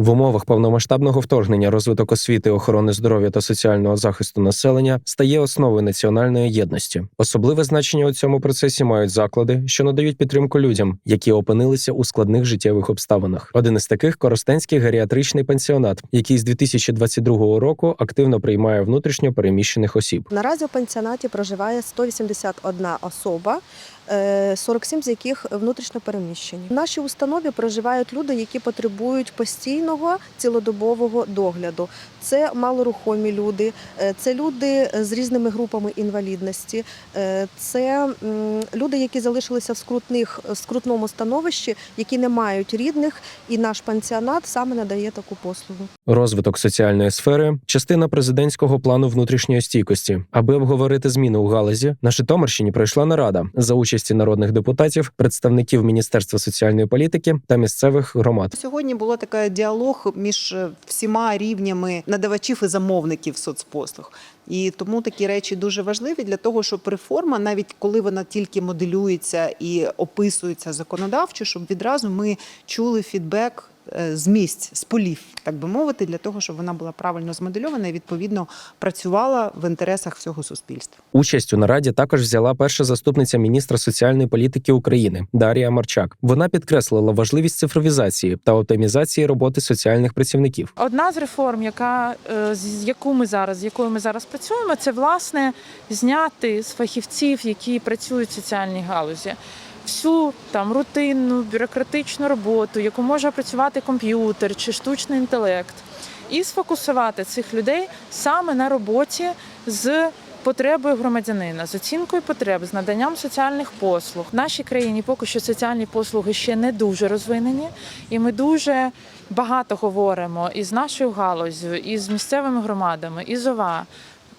В умовах повномасштабного вторгнення розвиток освіти, охорони здоров'я та соціального захисту населення стає основою національної єдності. Особливе значення у цьому процесі мають заклади, що надають підтримку людям, які опинилися у складних життєвих обставинах. Один із таких Коростенський геріатричний пансіонат, який з 2022 року активно приймає внутрішньо переміщених осіб. Наразі у пансіонаті проживає 181 особа, 47 з яких внутрішньо переміщені. В нашій установі проживають люди, які потребують постійного цілодобового догляду. Це малорухомі люди, е, це люди з різними групами інвалідності, е, це люди, які залишилися в скрутних скрутному становищі, які не мають рідних, і наш пансіонат саме надає таку послугу. Розвиток соціальної сфери частина президентського плану внутрішньої стійкості. Аби обговорити зміни у галузі, на Житомирщині пройшла нарада за участі народних депутатів, представників Міністерства соціальної політики та місцевих громад. Сьогодні була така діалог між е, всіма рівнями надавачів і замовників соцпослуг. І тому такі речі дуже важливі для того, щоб реформа, навіть коли вона тільки моделюється і описується законодавчо, щоб відразу ми чули фідбек з місць, з полів, так би мовити, для того, щоб вона була правильно змодельована і відповідно працювала в інтересах всього суспільства. Участь у нараді також взяла перша заступниця міністра соціальної політики України Дарія Марчак. Вона підкреслила важливість цифровізації та оптимізації роботи соціальних працівників. Одна з реформ, яка е, з яку ми зараз, з якою ми зараз працюємо, це власне зняти з фахівців, які працюють в соціальній галузі. Всю там рутинну бюрократичну роботу, яку може працювати комп'ютер чи штучний інтелект, і сфокусувати цих людей саме на роботі з потребою громадянина, з оцінкою потреб, з наданням соціальних послуг. В нашій країні поки що соціальні послуги ще не дуже розвинені, і ми дуже багато говоримо і з нашою галузю, і з місцевими громадами, і з ОВА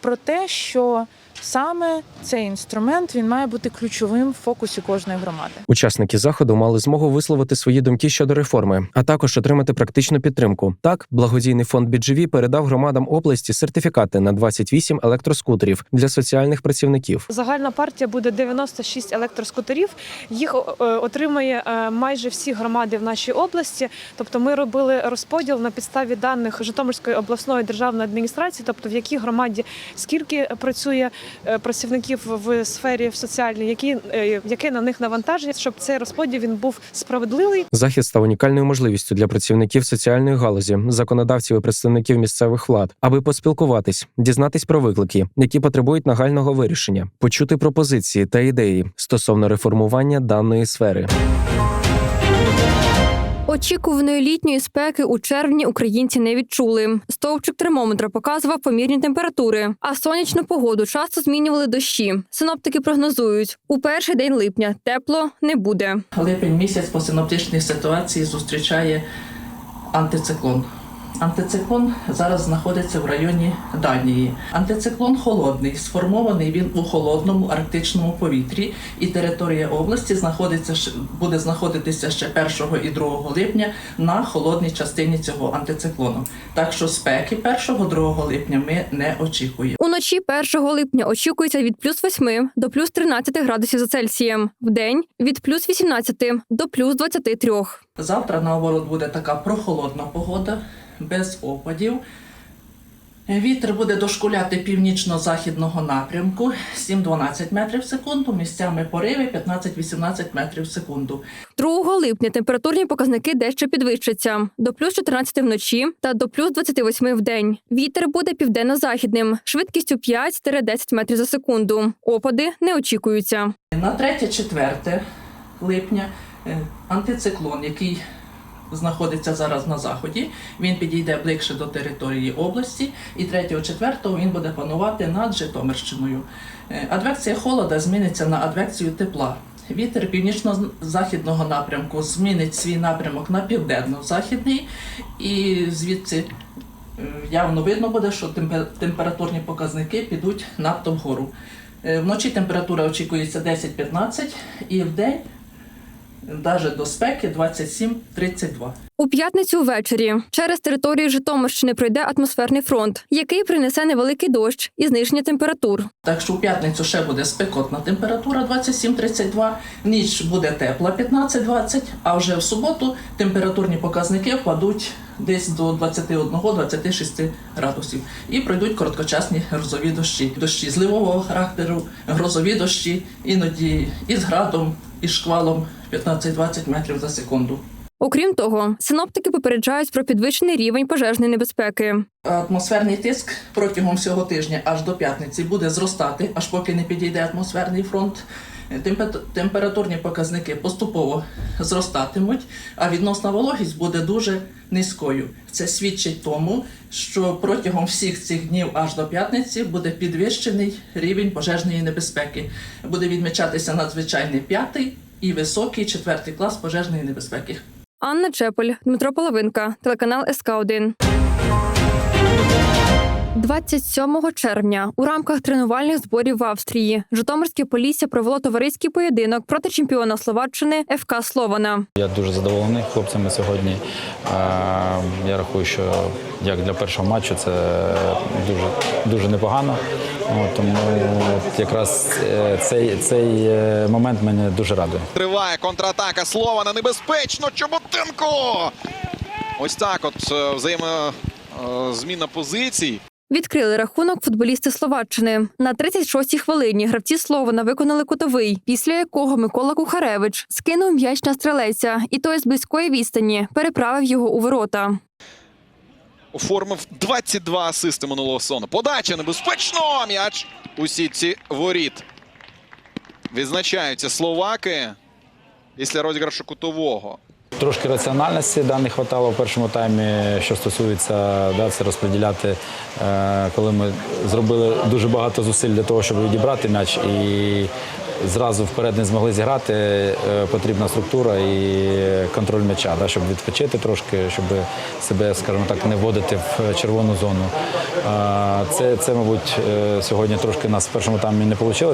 про те, що саме цей інструмент він має бути ключовим в фокусі кожної громади. Учасники заходу мали змогу висловити свої думки щодо реформи, а також отримати практичну підтримку. Так, благодійний фонд BGV передав громадам області сертифікати на 28 електроскутерів для соціальних працівників. Загальна партія буде 96 електроскутерів. Їх отримає е, майже всі громади в нашій області. Тобто, ми робили розподіл на підставі даних Житомирської обласної державної адміністрації, тобто в якій громаді скільки працює працівників в сфері соціальній, які е, яке на них навантаження, щоб цей розподіл він був справедливий. Захід став унікальною можливістю для працівників соціальної галузі, законодавців і представників місцевих влад, аби поспілкуватись, дізнатись про виклики, які потребують нагального вирішення, почути пропозиції та ідеї стосовно реформування даної сфери. Очікуваної літньої спеки у червні українці не відчули. Стовпчик термометра показував помірні температури, а сонячну погоду часто змінювали дощі. Синоптики прогнозують, у перший день липня тепло не буде. Липень місяць по синоптичній ситуації зустрічає антициклон. Антициклон зараз знаходиться в районі Данії. Антициклон холодний, сформований він у холодному арктичному повітрі, і територія області знаходиться буде знаходитися ще 1 і 2 липня на холодній частині цього антициклону. Так що спеки 1-2 липня ми не очікуємо. Уночі 1 липня очікується від плюс 8 до плюс 13 градусів за Цельсієм. Вдень від плюс 18 до плюс 23. Завтра наоборот буде така прохолодна погода, без опадів. Вітер буде дошкуляти північно-західного напрямку 7-12 метрів в секунду, місцями пориви 15-18 метрів в секунду. 2 липня температурні показники дещо підвищаться до плюс 14 вночі та до плюс 28 в день. Вітер буде південно-західним, швидкістю 5-10 метрів за секунду. Опади не очікуються. На 3-4 липня е, антициклон, який знаходиться зараз на заході, він підійде ближче до території області, і 3-4 він буде панувати над Житомирщиною. Е, Адвекція холода зміниться на адвекцію тепла. Вітер північно-західного напрямку змінить свій напрямок на південно-західний, і звідси е, явно видно буде, що температурні показники підуть надто вгору. Е, Вночі температура очікується 10-15 і в день навіть до спеки 27-32. У п'ятницю ввечері через територію Житомирщини пройде атмосферний фронт, який принесе невеликий дощ і зниження температур. Так що у п'ятницю ще буде спекотна температура 27-32, ніч буде тепла 15-20, а вже в суботу температурні показники впадуть десь до 21-26 градусів. І пройдуть короткочасні грозові дощі. Дощі зливового характеру, грозові дощі, іноді із градом, із шквалом 15-20 метрів за секунду. Окрім того, синоптики попереджають про підвищений рівень пожежної небезпеки. Атмосферний тиск протягом всього тижня аж до п'ятниці буде зростати, аж поки не підійде атмосферний фронт. Темпе- Температурні показники поступово зростатимуть, а відносна вологість буде дуже низькою. Це свідчить тому, що протягом всіх цих днів аж до п'ятниці буде підвищений рівень пожежної небезпеки. Буде відмічатися надзвичайний п'ятий і високий четвертий клас пожежної небезпеки. Анна Чеполь, Дмитро Половинка, телеканал СК 1 27 червня у рамках тренувальних зборів в Австрії Житомирське Полісся провело товариський поєдинок проти чемпіона Словаччини ФК Слована. Я дуже задоволений хлопцями сьогодні. Я рахую, що як для першого матчу це дуже, дуже непогано. Тому от якраз е, цей, цей е, момент мене дуже радує. Триває контратака Слована. Небезпечно. Чоботенко! Ось так от е, взаємозміна позицій. Відкрили рахунок футболісти Словаччини. На 36-й хвилині гравці Слована виконали кутовий, після якого Микола Кухаревич скинув м'яч на стрелеця, і той з близької відстані переправив його у ворота. Оформив 22 асисти минулого сезону. Подача небезпечно! М'яч у сітці воріт. Відзначаються словаки після розіграшу кутового. Трошки раціональності да, не вистачало в першому таймі, що стосується да, це розподіляти, е, коли ми зробили дуже багато зусиль для того, щоб відібрати м'яч і зразу вперед не змогли зіграти. е, Потрібна структура і контроль м'яча, да, щоб відпочити трошки, щоб себе, скажімо так, не вводити в червону зону. Е, Це, це мабуть, сьогодні трошки нас в першому таймі не вийшло.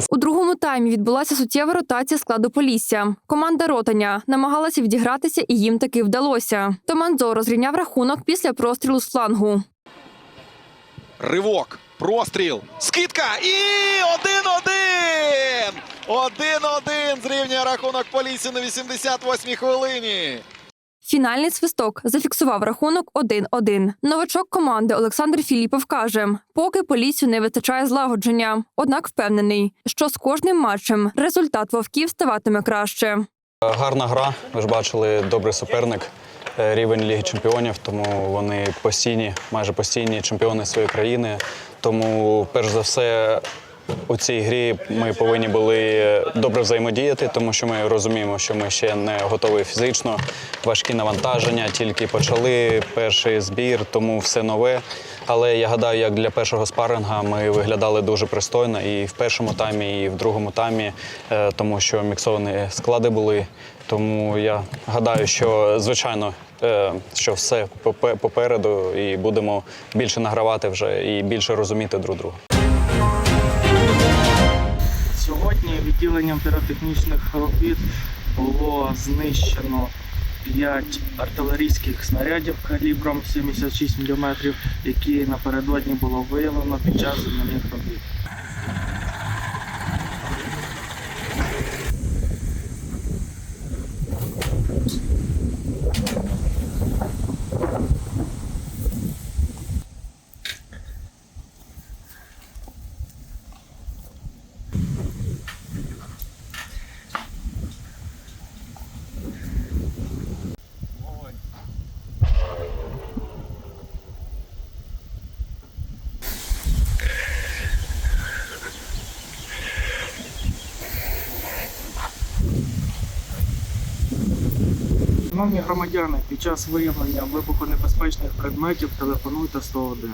Таймі відбулася суттєва ротація складу Полісся. Команда Ротаня намагалася відігратися, і їм таки вдалося. Томанзо розрівняв рахунок після прострілу з флангу. Ривок, простріл, скидка і 1-1! 1-1 зрівнює рахунок Полісі на 88-й хвилині. Фінальний свисток зафіксував рахунок 1-1. Новачок команди Олександр Філіпов каже, поки Поліссю не вистачає злагодження. Однак впевнений, що з кожним матчем результат вовків ставатиме краще. Гарна гра. Ви ж бачили добрий суперник, е, рівень Ліги Чемпіонів, тому вони постійні, майже постійні чемпіони своєї країни. Тому, перш за все, у цій грі ми повинні були добре взаємодіяти, тому що ми розуміємо, що ми ще не готові фізично. Важкі навантаження, тільки почали перший збір, тому все нове. Але я гадаю, як для першого спаринга ми виглядали дуже пристойно і в першому таймі, і в другому таймі, е, тому що міксовані склади були. Тому я гадаю, що звичайно, е, що все попе- попереду, і будемо більше награвати вже і більше розуміти друг друга. Сьогодні відділенням піротехнічних робіт було знищено 5 артилерійських снарядів калібром 76 мм, які напередодні було виявлено під час земляних робіт. Шановні громадяни, під час виявлення вибухонебезпечних предметів телефонуйте 101.